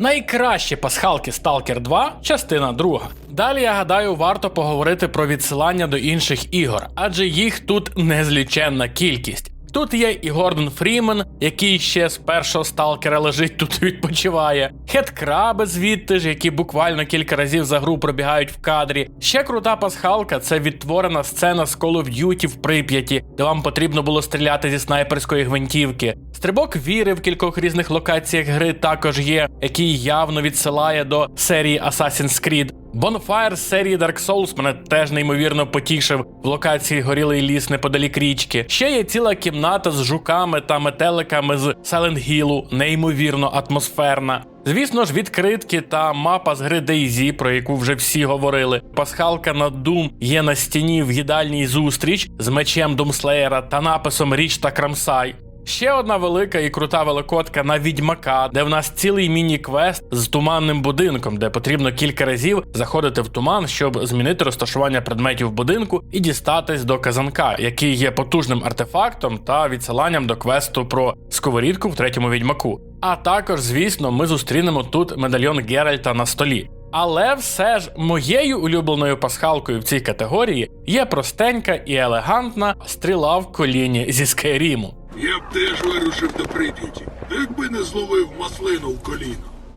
Найкращі пасхалки Stalker 2, частина 2. Далі я гадаю, варто поговорити про відсилання до інших ігор, адже їх тут незліченна кількість. Тут є і Гордон Фрімен, який ще з першого сталкера лежить тут і відпочиває. Хедкраби звідти ж, які буквально кілька разів за гру пробігають в кадрі. Ще крута пасхалка це відтворена сцена з Call of Duty в Прип'яті, де вам потрібно було стріляти зі снайперської гвинтівки. Стрибок віри в кількох різних локаціях гри також є, який явно відсилає до серії Assassin's Creed. Bonfire з серії Dark Souls мене теж неймовірно потішив в локації Горілий ліс неподалік річки. Ще є ціла кімната з жуками та метеликами з Silent Hill, неймовірно атмосферна. Звісно ж, відкритки та мапа з гри DayZ, про яку вже всі говорили. Пасхалка на Doom є на стіні в їдальній зустріч з мечем Думслеєра та написом Річ та Крамсай. Ще одна велика і крута великодка на відьмака, де в нас цілий міні-квест з туманним будинком, де потрібно кілька разів заходити в туман, щоб змінити розташування предметів будинку і дістатись до казанка, який є потужним артефактом та відсиланням до квесту про сковорідку в третьому відьмаку. А також, звісно, ми зустрінемо тут медальйон Геральта на столі. Але все ж моєю улюбленою пасхалкою в цій категорії є простенька і елегантна стріла в коліні зі Скайріму. Я б теж вирушив до Прип'яті, якби не зловив маслину в коліно.